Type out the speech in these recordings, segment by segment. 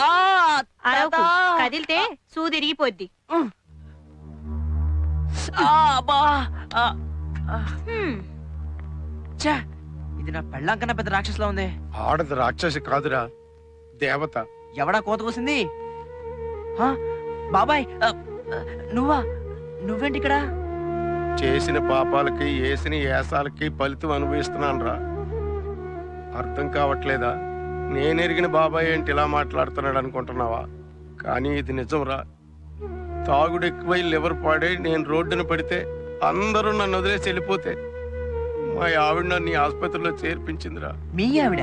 ఆ, అరవకు. కదిలితే సూదిరిగిపోద్ది ఆ, ఆ, హ్మ్. ఛే, ఇది నా పెళ్ళాం కన్నా పెద్ద రాక్షసులా ఉంది. ఆడది రాక్షసి కాదురా దేవత. ఎవడా కోత కూసింది? ఆ, బాబాయ్ ఆ, ఆ, నువ్వా? నువ్వేంటి ఇక్కడ? చేసిన పాపాలకి వేసిన ఏసాలకి ఫలితం అనుభవిస్తున్నాను రా అర్థం కావట్లేదా? నేనెరిగిన బాబాయ్ ఏంటి ఇలా మాట్లాడుతున్నాడు అనుకుంటున్నావా? కానీ ఇది నిజం రా తాగుడు ఎక్కువై లివర్ పాడై నేను రోడ్డున పడితే అందరూ నన్ను వదిలేసి వెళ్ళిపోతే మా ఆవిడ నన్ను ఆసుపత్రిలో చేర్పించిందిరా. మీ ఆవిడ?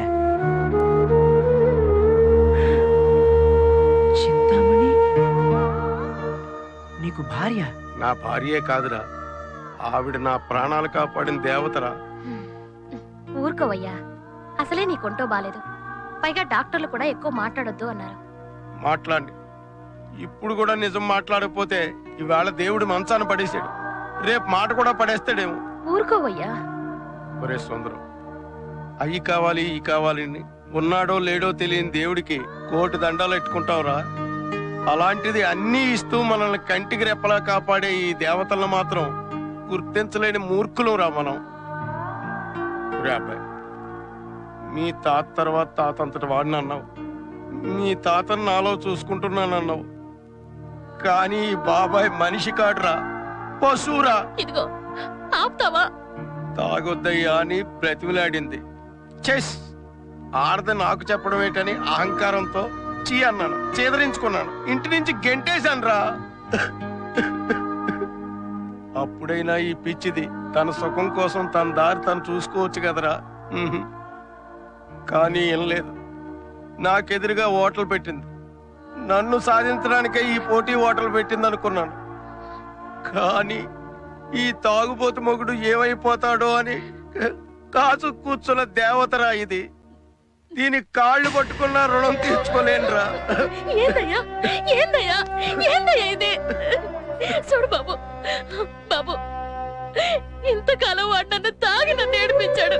చింతామణి? నీకు భార్య? నా భార్యే కాదురా. ఆవిడ నా ప్రాణాలు కాపాడిన దేవతరా. ఊరుకోవయ్యా. అసలే నీ కొంటో బాలేదు. పైగా డాక్టర్లు కూడా ఎక్కువ మాట్లాడొద్దు అన్నారు. మాట్లాడి. ఇప్పుడు కూడా నిజం మాట్లాడకపోతే ఈవేళ దేవుడు మంచాన పడేసాడు రేపు మాట కూడా పడేస్తాడేమో. ఊరుకోవయ్యా. ఒరే సుందరం అయ్యి కావాలి ఈ కావాలి ఉన్నాడో లేడో తెలియని దేవుడికి కోటి దండాలు ఎట్టుకుంటావురా? అలాంటిది అన్నీ ఇస్తూ మనల్ని కంటికి రెప్పలా కాపాడే ఈ దేవతలను మాత్రం గుర్తించలేని మూర్ఖులం రా మనం అబ్బాయి మీ తాత తర్వాత తాత అంతటి వాడిని అన్నావు. మీ తాతను నాలో చూసుకుంటున్నానన్నావు కానీ ఈ బాబాయ్ మనిషి కాడురా పశువురా. ఇదిగో ఆపుతావా? తాగొద్దయ్యా అని బ్రతిమిలాడింది. చెస్! ఆడది నాకు చెప్పడం ఏంటని అహంకారంతో చీ అన్నాను చేదరించుకున్నాను. ఇంటి నుంచి గెంటేశాను రా అప్పుడైనా ఈ పిచ్చిది తన సుఖం కోసం తన దారి తను చూసుకోవచ్చు కదరా. కానీ ఏం లేదు. నాకెదురుగా ఓటలు పెట్టింది. నన్ను సాధించడానికే ఈ పోటీ ఓటలు పెట్టింది అనుకున్నాను కానీ ఈ తాగుబోతు మొగుడు ఏమైపోతాడో అని కాసు కూర్చున్న దేవతరా ఇది. దీని కాళ్ళు పట్టుకున్న రుణం తీర్చుకోలేనురా. ఏందయ్యా? ఏందయ్యా? ఏందయ్యా ఇది? చూడు బాబు. బాబు ఇంతకాలం వాడు నన్ను తాగి నన్ను ఏడిపించాడు.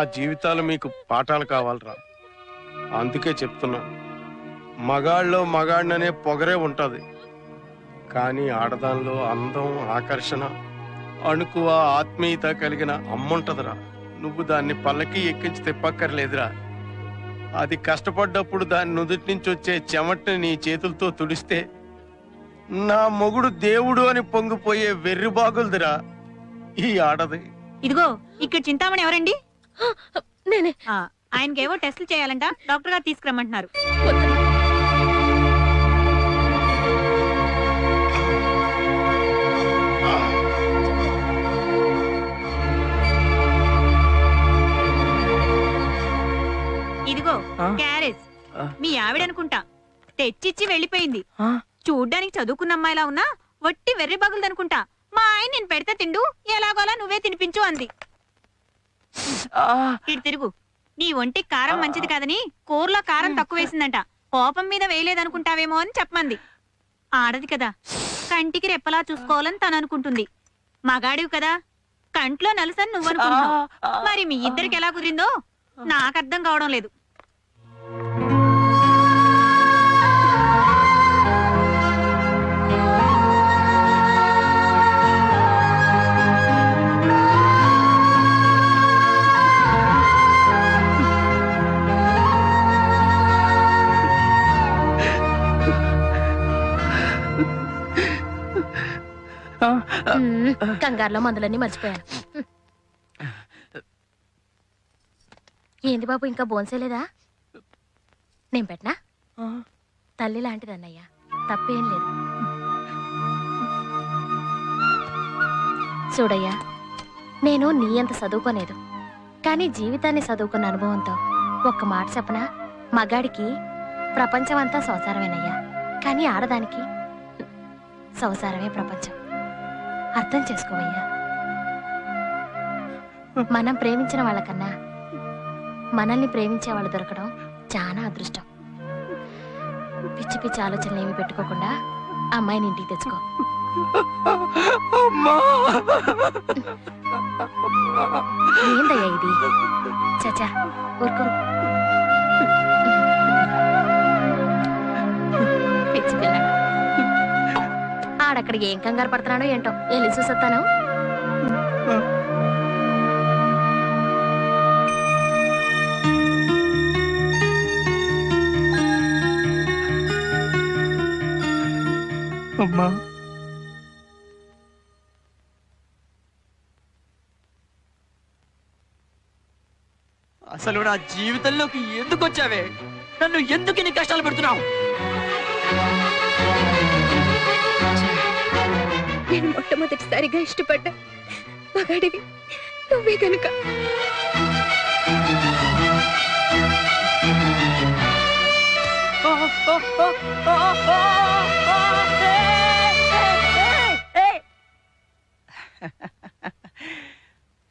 మా జీవితాలు మీకు పాఠాలు కావాలరా. అందుకే చెప్తున్నా. మగాళ్ళలో మగాడిననే పొగరే ఉంటుంది. కానీ ఆడదానిలో అందం ఆకర్షణ అణుకువ ఆత్మీయత కలిగిన అమ్ముంటదిరా నువ్వు దాన్ని పల్లకి ఎక్కించి తిప్పక్కర్లేదురా. అది కష్టపడ్డప్పుడు దాని నుదుటి నుంచి వచ్చే చెమటని నీ చేతులతో తుడిస్తే నా మొగుడు దేవుడు అని పొంగిపోయే వెర్రి బాగులదిరా ఈ ఆడది. ఇదిగో ఇక్కడ చింతామణి ఎవరండి? నేనే. ఆ, ఆయనకేవో టెస్టులు చేయాలంట. డాక్టర్ గారు తీసుకురమ్మంటున్నారు. ఇదిగో? క్యారేజ్. మీ ఆవిడ అనుకుంటా. తెచ్చిచ్చి వెళ్ళిపోయింది? చూడ్డానికి చదువుకున్న అమ్మాయిలా ఉన్నా వట్టి వెర్రి బగులదనుకుంటా. మా ఆయన నేను పెడితే తిండు ఎలాగోలా నువ్వే తినిపించు అంది. ఇటు తిరుగు. నీ ఒంటికి కారం మంచిది కాదని కూరలో కారం తక్కువ వేసిందంట. కోపం మీద వేయలేదనుకుంటావేమో అని చెప్పమంది. ఆడది కదా. కంటికి రెప్పలా చూసుకోవాలని తను అనుకుంటుంది. మగాడివి కదా. కంట్లో నలుసని నువ్వు అనుకుంటున్నావు ఆ, ఆ. మరి మీ ఇద్దరికి ఎలా కుదిరిందో నాకు అర్థం కావడం లేదు. కంగారులో మందులన్నీ మర్చిపోయాను. ఏంది బాబు ఇంకా బోన్సేలేదా నేను పెట్టనా. తల్లి లాంటిదన్నయ్యా. తప్పేం లేదు. చూడయ్యా నేను నీ అంత చదువుకోలేదు. కానీ జీవితాన్ని చదువుకున్న అనుభవంతో ఒక్క మాట చెప్పనా? మగాడికి ప్రపంచం అంతా సంసారమేనయ్యా. కానీ ఆడదానికి సంసారమే ప్రపంచం. అర్థం చేసుకోవయ్యా. మనం ప్రేమించిన వాళ్ళకన్నా మనల్ని ప్రేమించే వాళ్ళు దొరకడం చాలా అదృష్టం. పిచ్చి పిచ్చి ఆలోచనలు ఏమి పెట్టుకోకుండా ఆ అమ్మాయిని ఇంటికి తెచ్చుకో. ఏందయ్యా ఇది? చచా ఊరుకో. ఆడక్కడికి ఏం కంగారు పడుతున్నాడో ఏంటో? వెళ్ళి చూసొస్తాను అమ్మా. అసలు నా జీవితంలోకి ఎందుకు వచ్చావే? నన్ను ఎందుకు ఇన్ని కష్టాలు పెడుతున్నావు? నేను మొట్టమొదటిసారిగా ఇష్టపడ్డా మగాడివి నువ్వే కనుక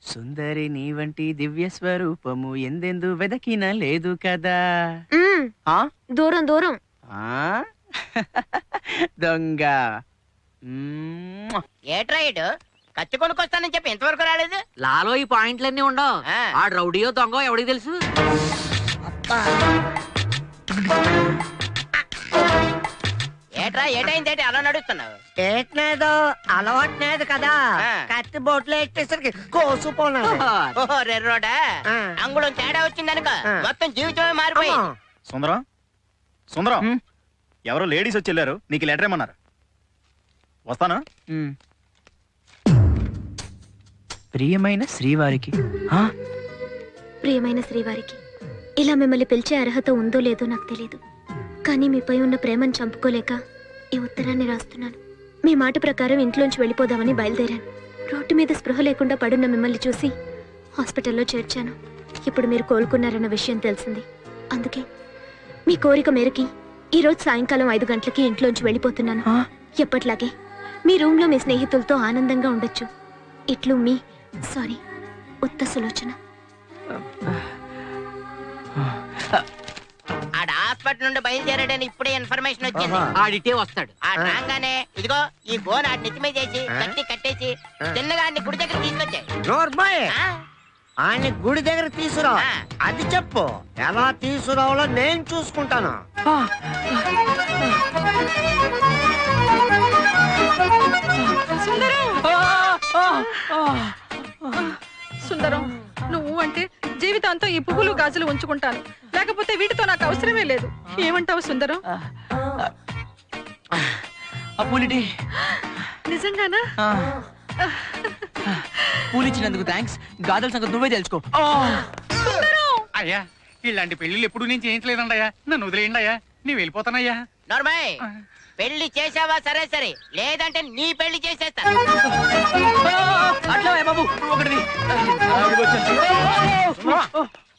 సుందరి నీ వంటి దివ్య స్వరూపము ఎందెందు వెదకిన లేదు కదా. ఆ? దూరం దూరం ఆ? దొంగ. ఏట్రా ఇటు? ఖర్చు కొనుక్కొస్తానని చెప్పి ఇంతవరకు రాలేదు? లాలో ఈ పాయింట్లన్నీ ఉండవు. ఆ. ఆ రౌడీయో దొంగ ఎవడికి తెలుసు? ఏట్రా ఏటైంది ఏంటి? అలా నడుస్తున్నావు. ఏట్లేదు అలవాట్లేదు కదా. ఆ. కత్తి బోట్లో ఎట్టేసరికి కోసుపోనాడు ఓహో. రెర్రోడా. ఆ. అంగుళం తేడా వచ్చిందనుకో ఆ. మొత్తం జీవితమే మారిపోయింది. సుందరం? సుందరం? ఎవరో లేడీస్ వచ్చి వెళ్ళారు నీకు లెటర్ ఏమన్నారు? వస్తాను. ప్రియమైన శ్రీవారికి. ఆ? ప్రియమైన శ్రీవారికి ఇలా మిమ్మల్ని పిలిచే అర్హత ఉందో లేదో నాకు తెలియదు కానీ మీపై ఉన్న ప్రేమను చంపుకోలేక ఈ ఉత్తరాన్ని రాస్తున్నాను. మీ మాట ప్రకారం ఇంట్లోంచి వెళ్ళిపోదామని బయలుదేరాను. రోడ్డు మీద స్పృహ లేకుండా పడున్న మిమ్మల్ని చూసి హాస్పిటల్లో చేర్చాను. ఇప్పుడు మీరు కోలుకున్నారన్న విషయం తెలిసింది. అందుకే మీ కోరిక మేరకి ఈ రోజు సాయంకాలం ఐదు గంటలకి ఇంట్లోంచి వెళ్ళిపోతున్నాను? ఎప్పట్లాగే మీ రూమ్లో మీ స్నేహితులతో ఆనందంగా ఉండొచ్చు. ఇట్లు మీ సారీ ఉత్త సులోచన. ఆడ హాస్పిటల్ నుండి బయలుదేరాడని ఇప్పుడే ఇన్ఫర్మేషన్ వచ్చింది. ఆడిటే వస్తాడు. ఆ రాగానే ఇదిగో ఈ గోన్ ఆడి మీద చేసి కట్టి కట్టేసి చిన్నగా ఆడిని గుడి దగ్గర తీసుకొచ్చాయి. నోర్మాయ్? ఆయన్ని గుడి దగ్గర తీసుకురా. ఆ. అది చెప్పు ఎలా తీసుకురావాలో నేను చూసుకుంటాను. ఆ. ఆ, ఆ, ఆ. సుందరం నువ్వు అంటే జీవితాంతం ఈ పువ్వులు గాజులు ఉంచుకుంటాను. లేకపోతే వీటితో నాకు అవసరమే లేదు. ఏమంటావు సుందరం? ఆ పూలిటి. నిజంగానా? ఆ. పూలిచ్చినందుకు థ్యాంక్స్ గాదల సంగతి నువ్వే తెలుసుకో. అయ్యా ఇలాంటి పెళ్ళిళ్ళు ఎప్పుడు నేను చేయించలేదండి అయ్యా నన్ను వదిలేయండి అయ్యా నీ వెళ్ళిపోతానయ్యా నోర్మయ్ పెళ్ళి చేసావా సరే సరే. లేదంటే నీ పెళ్ళి చేసేస్తాను అట్లా వే బాబు నువ్వు ఒకటిది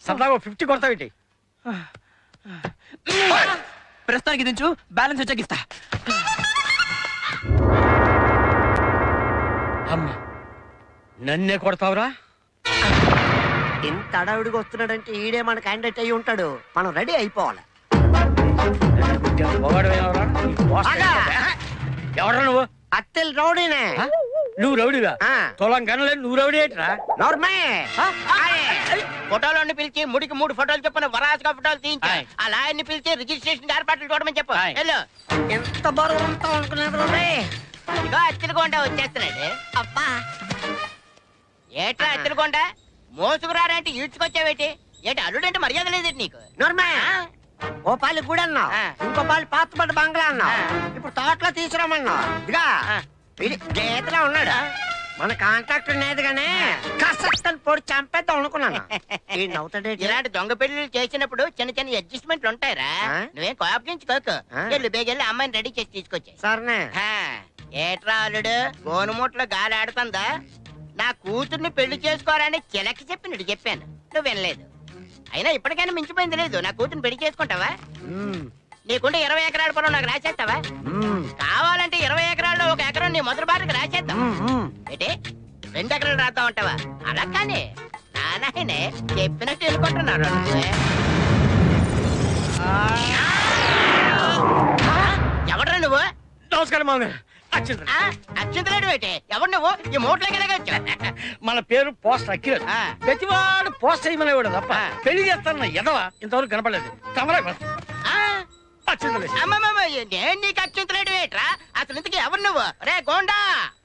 సరదాగా ఫిఫ్టీ కొడతావిటి? ప్రస్తుతానికి దించు బ్యాలెన్స్ వచ్చాక ఇస్తా. అమ్మా నన్నే కొడతావురా? ఇంత అడవిడికి వస్తున్నాడంటే ఈడే మన క్యాండిడేట్ అయి ఉంటాడు. మనం రెడీ అయిపోవాలి. ఎవరు నువ్వు? అత్తెల్ రౌడీనే. నువ్వు రౌడీగా తొలం కనలేదు నువ్వు రౌడీ ఏంట్రా? నోర్మే. ఫోటోలను పిలిచి ముడికి మూడు ఫోటోలు చెప్పిన వరాసుగా ఫోటోలు తీయించా. ఆ లాయర్ని పిలిచి రిజిస్ట్రేషన్ ఏర్పాట్లు చూడమని చెప్పు. వెళ్ళు. ఎంత బరువు ఉంటావు అనుకునేది రే ఇదిగో అత్తినకొండ వచ్చేస్తున్నాడు అబ్బా. ఏట్రా అత్తినకొండ మోసుకురారంటే ఈడ్చుకొచ్చావేటి? ఏంటి అల్లుడంటే మర్యాద లేదేంటి నీకు? నోర్మే. ఓ పాలి గుడి అన్నావు ఆ. ఇంకో పాలి పాతపడ్డ బంగ్లా అన్నావు ఆ. ఇప్పుడు తోటలో తీసుకురామన్నావు ఇదిగా. ఇది గీతలో ఉన్నాడు. మన కాంట్రాక్టర్ నేదుగానే కసక్కని పొడి చంపేద్దాం అనుకున్నాను? ఇలాంటి దొంగ పెళ్ళిళ్ళు చేసినప్పుడు చిన్న చిన్న అడ్జస్ట్మెంట్లు ఉంటాయిరా? నువ్వేం కోపగించుకోకు. ఆ? వెళ్ళు బేగెళ్ళి అమ్మాయిని రెడీ చేసి తీసుకొచ్చాయి. సరేనే. ఏట్రా అల్లుడు గోనుమూట్లో గాలి ఆడుతుందా నా కూతుర్ని పెళ్ళి చేసుకోరని చిలకి చెప్పినట్టు చెప్పాను. నువ్వు వినలేదు. అయినా ఇప్పటికైనా మించిపోయింది లేదు. నా కూతుర్ని పెళ్ళి చేసుకుంటావా. నీకుంటే ఇరవై ఎకరాల పొలం నాకు రాసేస్తావా. కావాలంటే ఇరవై ఎకరాల్లో ఒక ఎకరం నీ మొదటి బాటకు రాసేద్దాం. ఏంటి? రెండు ఎకరాలు రాద్దాం అంటావా? అలా కానీ. నానాయనే చెప్పినట్టు వెళ్ళుకుంటున్నాడు నువ్వే. ఆ! నమస్కారం ఆ, అచ్చింతలేడు ఏంటి? ఎవరు నువ్వు? ఈ మూటలోకి ఎలాగొచ్చు మన పేరు పోస్ట్ అక్కిరేజ్. ప్రతివాడు పోస్ట్ చేయమనేవాడు తప్ప. పెళ్ళి చేస్తానన్న ఎదవా ఇంతవరకు కనపడలేదు. తమరే అమ్మమ్మమ్మ, నేను నీకు అచ్చింతలేడు ఏంట్రా? అసలు ఇంతకీ ఎవరు నువ్వు? రే గోండా!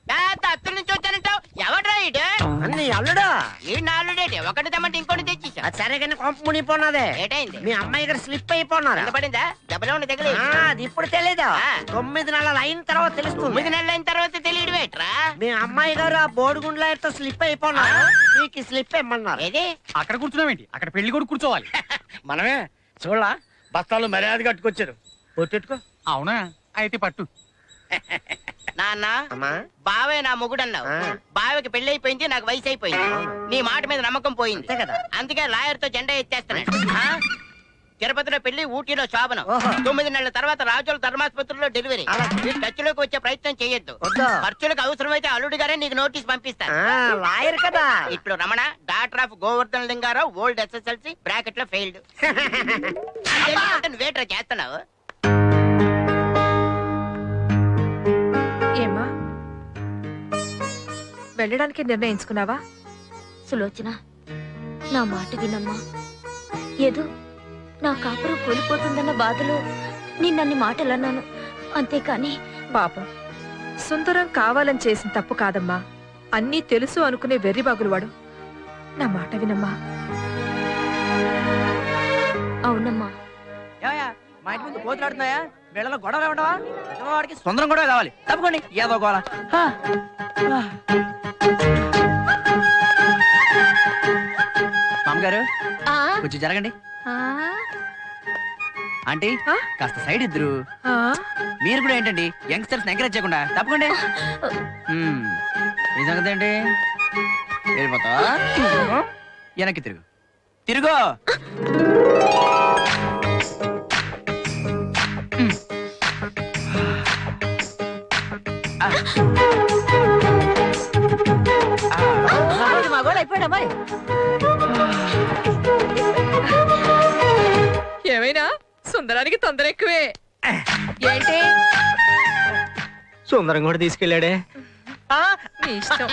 పెద్ద అత్తుల నుంచి వచ్చానంటావు? ఎవడ్రా ఇటు అన్ని అల్లుడా. ఈ నాలుడేటి ఒకటి తెమ్మంటే ఇంకోటి తెచ్చేసా. అది సరే కానీ కొంప మునిగిపోన్నదే ఏటైంది? మీ అమ్మాయి గారు స్లిప్ అయిపోన్నారా పడిందా? దెబ్బలో ఉన్న తగిలి. ఆ, అది ఇప్పుడు ఆ. తొమ్మిది నెలలు అయిన తర్వాత తెలుస్తుంది. తొమ్మిది నెలలు అయిన తర్వాత తెలియడు ఏంట్రా? మీ అమ్మాయి గారు ఆ బోడిగుండ్లతో స్లిప్ అయిపోన్నారు మీకు స్లిప్ ఇమ్మన్నారు. ఏది? అక్కడ కూర్చున్నావేంటి అక్కడ పెళ్ళి కూడా కూర్చోవాలి. మనమే చూడలా బస్తాలు మర్యాద కట్టుకొచ్చారు. పొట్టెట్టుకో అవునా? అయితే పట్టు. నాన్న బావే నా మొగుడన్నావు. బావకి పెళ్ళి అయిపోయింది నాకు వయసు అయిపోయింది నీ మాట మీద నమ్మకం పోయింది. అందుకే లాయర్తో జెండా ఎత్తేస్తున్నాడు? తిరుపతిలో పెళ్ళి ఊటీలో శోభనం. తొమ్మిది నెలల తర్వాత రాజుల ధర్మాసుపత్రిలో డెలివరీ టచ్లోకి వచ్చే ప్రయత్నం చేయొద్దు ఖర్చులకు అవసరమైతే అల్లుడు గారే నీకు నోటీస్ పంపిస్తాను లాయర్ కదా. ఇప్పుడు Ramana doctor of Govardhan Lingarao old SSLC బ్రాకెట్లో ఫెయిల్డ్ వేటర్ చేస్తున్నావు? వెళ్ళడానికి నిర్ణయించుకున్నావా? సులోచన నా మాట వినమ్మా. ఏదో నా కాపురం కూలిపోతుందన్న బాధలో నిన్నన్ని మాటలన్నాను. అంతేకాని పాపం. సుందరం కావాలని చేసిన తప్పు కాదమ్మా. అన్నీ తెలుసు అనుకునే వెర్రిబాగులు వాడు. నా మాట వినమ్మా. అవునమ్మా. ఏమయ్యా మా ఇంటి ముందు కోతులాడుతున్నాయా వీళ్ళలో గొడవలు ఉండవా వాడికి సుందరం గొడవ కావాలి. తప్పుకోండి ఏదో. హా. మామగారు ఆ, కొంచెం జరగండి. ఆంటీ? కాస్త సైడ్ ఇద్దరు ఆ. మీరు కూడా ఏంటండి యంగ్స్టర్స్ ఎంకరేజ్ చేయకుండా తప్పకుండా. ఈ సంగతి ఏంటి? వెళ్ళిపోతా. వెనక్కి తిరుగు. తిరుగు! మ్. ఏమైనా? సుందరానికి తొందర ఎక్కువే. ఏంటి? సుందరం కూడా తీసుకెళ్ళాడే. నీ ఇష్టం.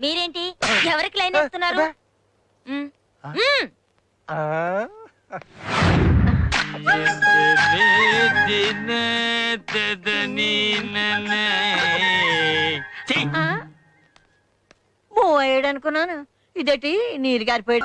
మీరేంటి? ఎవరికి లైన్ వేస్తున్నారు? మ్. మ్. పోయాడు అనుకున్నాను ఇదేటి నీరు గారిపోయాడు